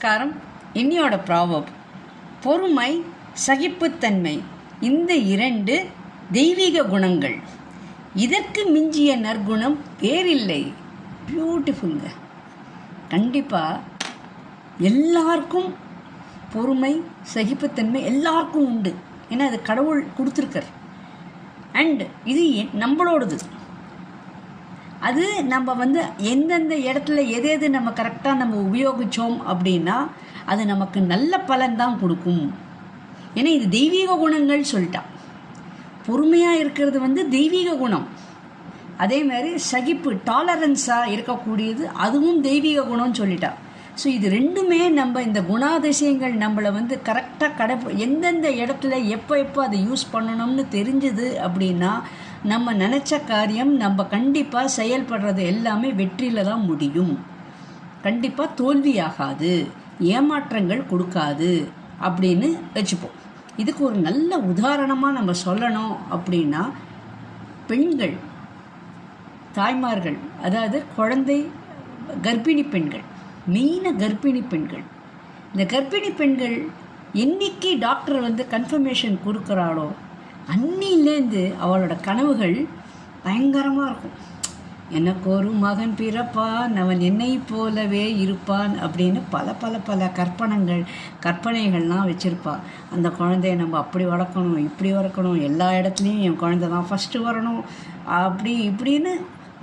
நமஸ்காரம். இன்னியோட ப்ராவப் பொறுமை சகிப்புத்தன்மை. இந்த இரண்டு தெய்வீக குணங்கள். இதற்கு மிஞ்சிய நற்குணம் வேறில்லை. பியூட்டிஃபுல்ங்க கண்டிப்பாக எல்லாருக்கும் பொறுமை சகிப்புத்தன்மை எல்லாருக்கும் உண்டு. ஏன்னா அது கடவுள் கொடுத்துருக்கார். அண்டு இது நம்மளோடது. அது நம்ம வந்து எந்தெந்த இடத்துல எது எது நம்ம கரெக்டாக நம்ம உபயோகித்தோம் அப்படின்னா அது நமக்கு நல்ல பலன் தான் கொடுக்கும். ஏன்னா இது தெய்வீக குணங்கள் சொல்லிட்டா பொறுமையாக இருக்கிறது வந்து தெய்வீக குணம். அதே மாதிரி சகிப்பு டாலரன்ஸாக இருக்கக்கூடியது அதுவும் தெய்வீக குணம்னு சொல்லிட்டா ஸோ இது ரெண்டுமே நம்ம இந்த குணாதிசயங்கள் நம்மளை வந்து கரெக்டாக கடை எந்தெந்த இடத்துல எப்போ எப்போ அதை யூஸ் பண்ணணும்னு தெரிஞ்சுது அப்படின்னா நம்ம நினச்ச காரியம் நம்ம கண்டிப்பாக செயல்படுறது எல்லாமே வெற்றியில் தான் முடியும். கண்டிப்பாக தோல்வியாகாது. ஏமாற்றங்கள் கொடுக்காது அப்படின்னு வச்சுப்போம். இதுக்கு ஒரு நல்ல உதாரணமாக நம்ம சொல்லணும் அப்படின்னா பெண்கள் தாய்மார்கள் அதாவது குழந்தை கர்ப்பிணி பெண்கள் மெயினாக கர்ப்பிணி பெண்கள். இந்த கர்ப்பிணி பெண்கள் என்னைக்கு டாக்டர் வந்து கன்ஃபர்மேஷன் கொடுக்குறாளோ அன்னிலேருந்து அவளோட கனவுகள் பயங்கரமாக இருக்கும். எனக்கு ஒரு மகன் பிறப்பான் அவன் என்னை போலவே இருப்பான் அப்படின்னு பல பல பல கற்பனைகள் கற்பனைகள்லாம் வச்சுருப்பாள் அந்த குழந்தைய நம்ம அப்படி வளர்க்கணும் இப்படி வளர்க்கணும் எல்லா இடத்துலையும் என் குழந்தை தான் ஃபஸ்ட்டு வரணும் அப்படி இப்படின்னு.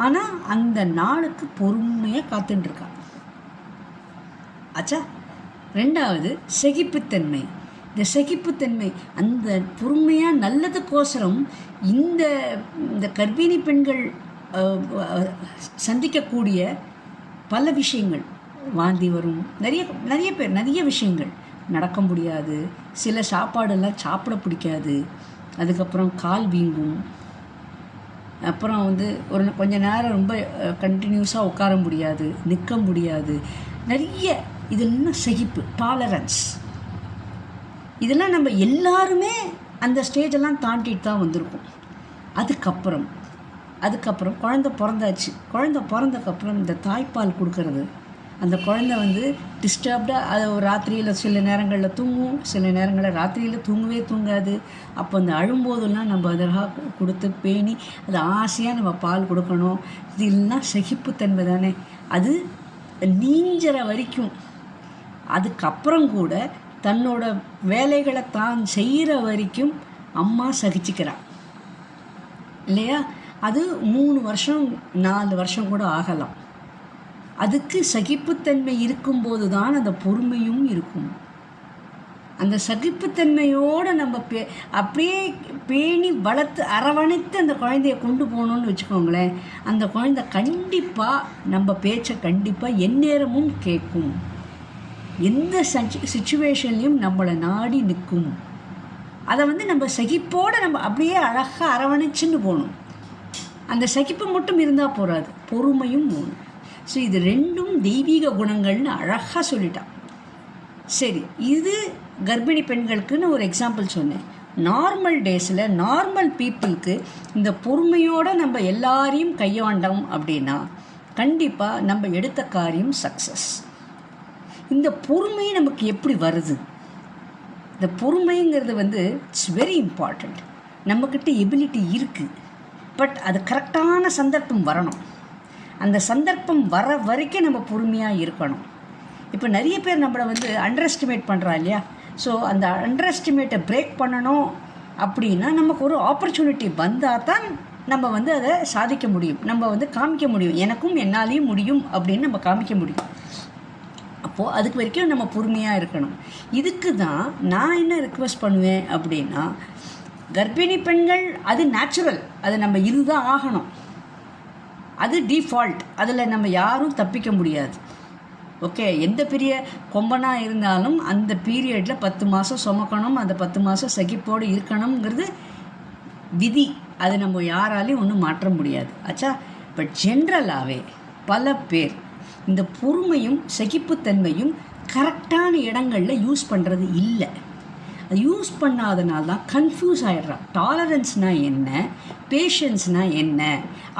ஆனால் அந்த நாளுக்கு பொறுமையாக காத்துட்டுருக்கான் ஆச்சா ரெண்டாவது செகிப்புத்தன்மை. இந்த சகிப்புத்தன்மை அந்த பொறுமையாக நல்லதுக்கோசரம் இந்த இந்த கர்ப்பிணி பெண்கள் சந்திக்கக்கூடிய பல விஷயங்கள் வாந்தி வரும். நிறைய நிறைய பேர் நிறைய விஷயங்கள். நடக்க முடியாது. சில சாப்பாடெல்லாம் சாப்பிட பிடிக்காது. அதுக்கப்புறம் கால் வீங்கும். அப்புறம் வந்து ஒரு கொஞ்ச நேரம் ரொம்ப கண்டினியூஸாக உட்கார முடியாது. நிற்க முடியாது. நிறைய இதெல்லாம் சகிப்பு? டாலரன்ஸ் இதெல்லாம் நம்ம எல்லாருமே அந்த ஸ்டேஜெல்லாம் தாண்டிட்டு தான் வந்திருக்கோம். அதுக்கப்புறம் அதுக்கப்புறம் குழந்த பிறந்தாச்சு. குழந்த பிறந்தக்கப்புறம் இந்த தாய்ப்பால் கொடுக்கறது. அந்த குழந்தை வந்து டிஸ்டர்ப்டாக அது ராத்திரியில் சில நேரங்களில் தூங்கும். சில நேரங்களில் ராத்திரியில் தூங்கவே தூங்காது. அப்போ அந்த அழும்போதெல்லாம் நம்ம அதற்காக கொடுத்து பேணி அது ஆசையாக நம்ம பால் கொடுக்கணும். இதெல்லாம் சகிப்புத்தன்மை தானே. அது நீஞ்சற வரைக்கும். அதுக்கப்புறம் கூட தன்னோட வேலைகளை தான் செய்கிற வரைக்கும் அம்மா சகிச்சுக்கிறான் இல்லையா? அது மூணு வருஷம் நாலு வருஷம் கூட ஆகலாம். அதுக்கு சகிப்புத்தன்மை இருக்கும்போது தான் அந்த பொறுமையும் இருக்கும். அந்த சகிப்புத்தன்மையோடு நம்ம பே அப்படியே பேணி வளர்த்து அரவணைத்து அந்த குழந்தைய கொண்டு போகணுன்னு வச்சுக்கோங்களேன் அந்த குழந்தை கண்டிப்பாக நம்ம பேச்சை கண்டிப்பாக எந்நேரமும் கேட்கும். எந்த சுச்சுவேஷன்லையும் நம்மளை நாடி நிற்கும். அதை வந்து நம்ம சகிப்போடு நம்ம அப்படியே அழகாக அரவணைச்சுன்னு போகணும். அந்த சகிப்பு மட்டும் இருந்தால் போகாது பொறுமையும் போகணும். ஸோ இது ரெண்டும் தெய்வீக குணங்கள்னு அழகாக சொல்லிட்டான் சரி இது கர்ப்பிணி பெண்களுக்குன்னு ஒரு எக்ஸாம்பிள் சொன்னேன். நார்மல் டேஸில் நார்மல் பீப்புளுக்கு இந்த பொறுமையோடு நம்ம எல்லாரையும் கையாண்டோம் அப்படின்னா கண்டிப்பாக நம்ம எடுத்த காரியம் சக்ஸஸ் இந்த பொறுமை நமக்கு எப்படி வருது? இந்த பொறுமைங்கிறது வந்து இட்ஸ் வெரி இம்பார்ட்டண்ட் நம்மக்கிட்ட எபிலிட்டி இருக்குது பட் அது கரெக்டான சந்தர்ப்பம் வரணும். அந்த சந்தர்ப்பம் வர வரைக்கும் நம்ம பொறுமையாக இருக்கணும். இப்போ நிறைய பேர் நம்மளை வந்து அண்டர் எஸ்டிமேட் பண்ணுறா இல்லையா? ஸோ அந்த அண்டர் எஸ்டிமேட்டை பிரேக் பண்ணணும் அப்படின்னா நமக்கு ஒரு ஆப்பர்ச்சுனிட்டி வந்தால் தான் நம்ம வந்து அதை சாதிக்க முடியும். நம்ம வந்து காமிக்க முடியும். எனக்கும் என்னாலையும் முடியும் அப்படின்னு நம்ம காமிக்க முடியும். அப்போது அதுக்கு வரைக்கும் நம்ம பொறுமையாக இருக்கணும். இதுக்கு தான் நான் என்ன ரிக்வெஸ்ட் பண்ணுவேன் அப்படின்னா கர்ப்பிணி பெண்கள் அது நேச்சுரல் அது நம்ம இதுதான் ஆகணும். அது டிஃபால்ட் அதில் நம்ம யாரும் தப்பிக்க முடியாது. ஓகே எந்த பெரிய கொம்பனாக இருந்தாலும் அந்த பீரியடில் பத்து மாதம் சுமக்கணும் அந்த பத்து மாதம் சகிப்போடு இருக்கணுங்கிறது விதி. அது நம்ம யாராலையும் ஒன்றும் மாற்ற முடியாது. ஆச்சா பட் ஜென்ரலாகவே பல பேர் இந்த பொறுமையும் சகிப்புத்தன்மையும் கரெக்டான இடங்களில் யூஸ் பண்ணுறது இல்லை. அது யூஸ் பண்ணாதனால தான் கன்ஃபியூஸ் ஆகிடுறான் டாலரன்ஸ்னால் என்ன? பேஷன்ஸ்னால் என்ன?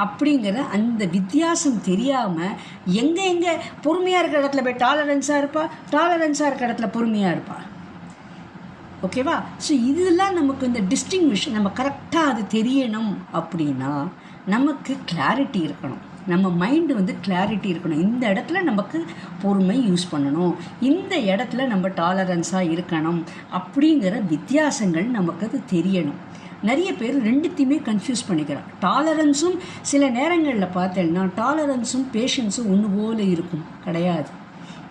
அப்படிங்கிற அந்த வித்தியாசம் தெரியாமல் எங்கே எங்கே பொறுமையாக இருக்கிற இடத்துல போய் டாலரன்ஸாக இருப்பா? டாலரன்ஸாக இருக்கிற இடத்துல பொறுமையாக இருப்பா? ஓகேவா ஸோ இதெல்லாம் நமக்கு இந்த டிஸ்டிங்விஷ் நம்ம கரெக்டாக அது தெரியணும் அப்படின்னா நமக்கு கிளாரிட்டி இருக்கணும். நம்ம மைண்டு வந்து கிளாரிட்டி இருக்கணும். இந்த இடத்துல நமக்கு பொறுமை யூஸ் பண்ணணும். இந்த இடத்துல நம்ம டாலரன்ஸாக இருக்கணும் அப்படிங்கிற வித்தியாசங்கள் நமக்கு அது தெரியணும். நிறைய பேர் ரெண்டுத்தையுமே கன்ஃபியூஸ் பண்ணிக்கிறான் டாலரன்ஸும் சில நேரங்களில் பார்த்தேன்னா டாலரன்ஸும் பேஷன்ஸும் ஒன்று போல இருக்கும். கிடையாது.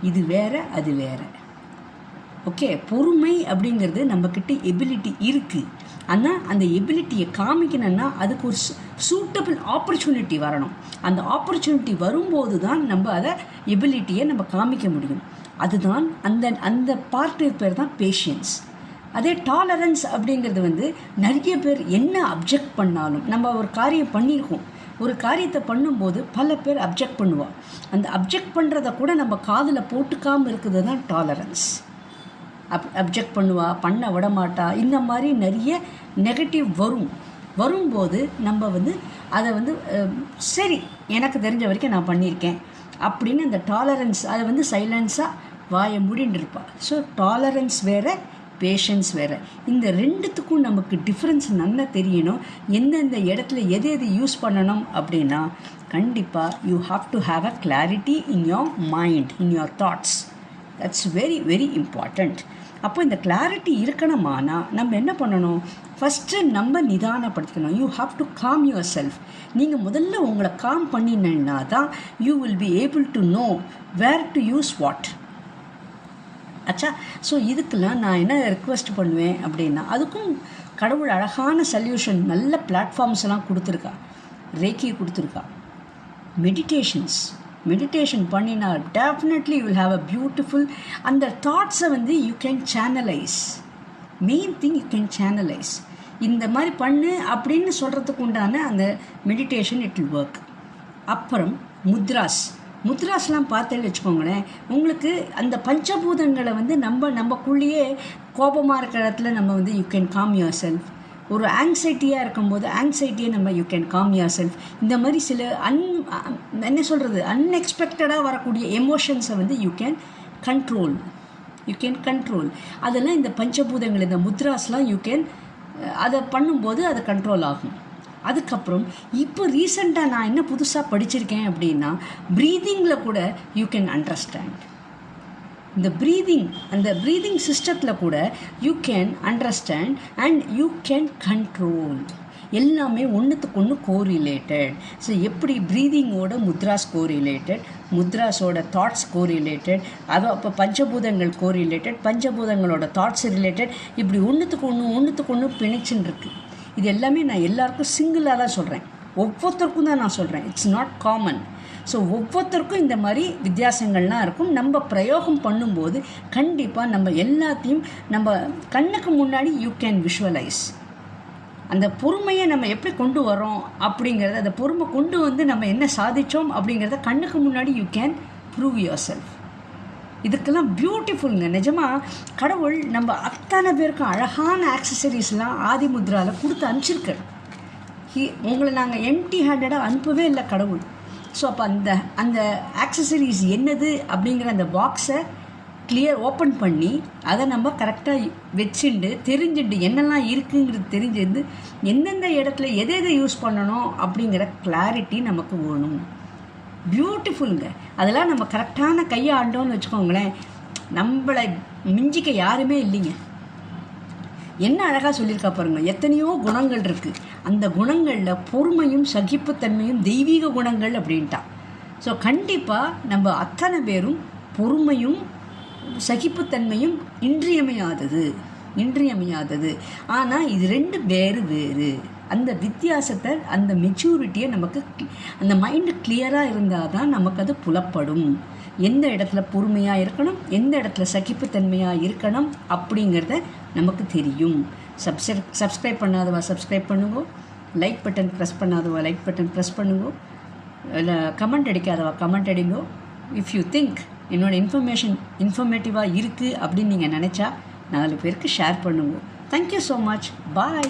இது வேற அது வேறு. ஓகே பொறுமை அப்படிங்கிறது நம்மக்கிட்ட எபிலிட்டி இருக்குது ஆனால் அந்த எபிலிட்டியை காமிக்கணும்னா அதுக்கு ஒரு சூட்டபிள் ஆப்பர்ச்சுனிட்டி வரணும். அந்த ஆப்பர்ச்சுனிட்டி வரும்போது தான் நம்ம அதை எபிலிட்டியை நம்ம காமிக்க முடியும். அதுதான் அந்த அந்த பார்ட்டு பேர் தான் பேஷியன்ஸ் அதே டாலரன்ஸ் அப்படிங்கிறது வந்து நிறைய பேர் என்ன அப்ஜெக்ட் பண்ணாலும் நம்ம ஒரு காரியம் பண்ணியிருக்கோம். ஒரு காரியத்தை பண்ணும்போது பல பேர் அப்ஜெக்ட் பண்ணுவாள் அந்த அப்ஜெக்ட் பண்ணுறத கூட நம்ம காதில் போட்டுக்காமல் இருக்கிறது தான் டாலரன்ஸ் அப் அப்ஜெக்ட் பண்ணுவா பண்ண விட மாட்டா இந்த மாதிரி நிறைய நெகட்டிவ் வரும். வரும்போது நம்ம வந்து அதை வந்து சரி எனக்கு தெரிஞ்ச வரைக்கும் நான் பண்ணியிருக்கேன் அப்படின்னு அந்த டாலரன்ஸ் அதை வந்து சைலன்ஸாக வாயை மூடின்னு ஸோ டாலரன்ஸ் வேறு பேஷன்ஸ் வேறு. இந்த ரெண்டுத்துக்கும் நமக்கு டிஃப்ரென்ஸ் நல்லா தெரியணும். எந்தெந்த இடத்துல எது எது யூஸ் பண்ணணும் அப்படின்னா கண்டிப்பாக you have to have a clarity in your mind in your thoughts that's very very important அப்போ இந்த கிளாரிட்டி இருக்கணுமானா நம்ம என்ன பண்ணணும்? ஃபஸ்ட்டு நம்ம நிதானப்படுத்திக்கணும் you have to calm yourself நீங்கள் முதல்ல உங்களை காம் பண்ணினா தான் you will be able to know where to use what ஆச்சா ஸோ இதுக்கெல்லாம் நான் என்ன ரெக்வெஸ்ட் பண்ணுவேன் அப்படின்னா அதுக்கும் கடவுள் அழகான சொல்யூஷன் நல்ல பிளாட்ஃபார்ம்ஸ் எல்லாம் கொடுத்துருக்கா. ரேக்கியை கொடுத்துருக்கா. மெடிடேஷன்ஸ் மெடிடேஷன் பண்ணினா definitely you will have a beautiful அந்த தாட்ஸை வந்து you can channelise main thing you can channelise இந்த மாதிரி பண்ணு அப்படின்னு சொல்கிறதுக்கு உண்டான அந்த மெடிடேஷன் இட் வில் ஒர்க் அப்புறம் முத்ராஸ். முத்ராஸ்லாம் பார்த்தேன்னு வச்சுக்கோங்களேன் உங்களுக்கு அந்த பஞ்சபூதங்களை வந்து நம்ம நம்மக்குள்ளேயே கோபமாக இருக்கிற இடத்துல நம்ம வந்து you can calm yourself ஒரு ஆங்ஸைட்டியாக இருக்கும்போது ஆங்ஸைட்டியை நம்ம you can calm yourself இந்த மாதிரி சில அன் என்ன சொல்கிறது அன்எக்ஸ்பெக்டடாக வரக்கூடிய எமோஷன்ஸை வந்து you can control you can control அதெல்லாம் இந்த பஞ்சபூதங்கள் இந்த முத்ராஸ்லாம் யூ கேன் அதை பண்ணும்போது அது கண்ட்ரோல் ஆகும். அதுக்கப்புறம் இப்போ ரீசெண்டாக நான் என்ன புதுசாக படிச்சிருக்கேன் அப்படின்னா ப்ரீதிங்கில் கூட யூ கேன் அண்டர்ஸ்டாண்ட் இந்த ப்ரீதிங் அந்த ப்ரீதிங் சிஸ்டத்தில் கூட you can understand and you can control எல்லாமே ஒன்றுத்துக்கு ஒன்று கோரிலேட்டட் ஸோ எப்படி ப்ரீதிங்கோட முத்ராஸ் கோரிலேட்டட் முத்ராஸோட தாட்ஸ் கோரிலேட்டட் அதோ அப்போ பஞ்சபூதங்கள் கோரிலேட்டட் பஞ்சபூதங்களோட தாட்ஸ் ரிலேட்டட் இப்படி ஒன்றுத்துக்கு ஒன்று ஒன்றுத்துக்கு ஒன்று பிணைச்சுன்னு இருக்கு இது எல்லாமே நான் எல்லாருக்கும் சிங்கிளாக தான் சொல்கிறேன் ஒவ்வொருத்தருக்கும் தான் நான் சொல்கிறேன் இட்ஸ் நாட் காமன் ஸோ ஒவ்வொருத்தருக்கும் இந்த மாதிரி வித்தியாசங்கள்லாம் இருக்கும். நம்ம பிரயோகம் பண்ணும்போது கண்டிப்பாக நம்ம எல்லாத்தையும் நம்ம கண்ணுக்கு முன்னாடி யூ கேன் விஷுவலைஸ் அந்த பொறுமையை நம்ம எப்படி கொண்டு வரோம் அப்படிங்கிறத அந்த பொறுமை கொண்டு வந்து நம்ம என்ன சாதித்தோம் அப்படிங்கிறத கண்ணுக்கு முன்னாடி you can prove yourself இதுக்கெல்லாம் பியூட்டிஃபுல்ங்க நிஜமாக கடவுள் நம்ம அத்தனை பேருக்கும் அழகான ஆக்சசரிஸ்லாம் ஆதி முத்ராவில் கொடுத்து அனுப்பிச்சிருக்காரு. ஹி உங்களை நாங்கள் எம்டி ஹேண்டடாக அனுப்பவே இல்லை கடவுள். ஸோ அப்போ அந்த அந்த ஆக்சசரிஸ் என்னது அப்படிங்கிற அந்த பாக்ஸை கிளியர் ஓப்பன் பண்ணி அதை நம்ம கரெக்டாக வச்சுண்டு தெரிஞ்சுட்டு என்னெல்லாம் இருக்குங்கிறது தெரிஞ்சிருந்து எந்தெந்த இடத்துல எதை எதை யூஸ் பண்ணணும் அப்படிங்கிற கிளாரிட்டி நமக்கு வேணும். பியூட்டிஃபுல்லுங்க அதெல்லாம் நம்ம கரெக்டான கையாண்டோன்னு வச்சுக்கோங்களேன் நம்மளை மிஞ்சிக்க யாருமே இல்லைங்க. என்ன அழகாக சொல்லியிருக்கா பாருங்க எத்தனையோ குணங்கள் இருக்குது அந்த குணங்களில் பொறுமையும் சகிப்புத்தன்மையும் தெய்வீக குணங்கள் அப்படின்ட்டா. ஸோ கண்டிப்பாக நம்ம அத்தனை பேரும் பொறுமையும் சகிப்புத்தன்மையும் இன்றியமையாதது இன்றியமையாதது. ஆனால் இது ரெண்டு வேறு வேறு. அந்த வித்தியாசத்தை அந்த மெச்சூரிட்டியை நமக்கு அந்த மைண்டு கிளியராக இருந்தால் தான் நமக்கு அது புலப்படும். எந்த இடத்துல பொறுமையாக இருக்கணும் எந்த இடத்துல சகிப்புத்தன்மையாக இருக்கணும் அப்படிங்கிறத நமக்கு தெரியும். சப்ஸ்கிரை சப்ஸ்கிரைப் பண்ணாதவா சப்ஸ்கிரைப் பண்ணுங்க. லைக் பட்டன் ப்ரெஸ் பண்ணாதவா லைக் பட்டன் ப்ரெஸ் பண்ணுங்க. இல்லை கமெண்ட் அடிக்காதவா கமெண்ட் அடிங்கோ. இஃப் யூ திங்க் என்னோடய இன்ஃபர்மேஷன் இன்ஃபர்மேட்டிவாக இருக்குது அப்படின்னு நீங்கள் நினச்சா நாலு பேருக்கு ஷேர் பண்ணுங்க. Thank you so much bye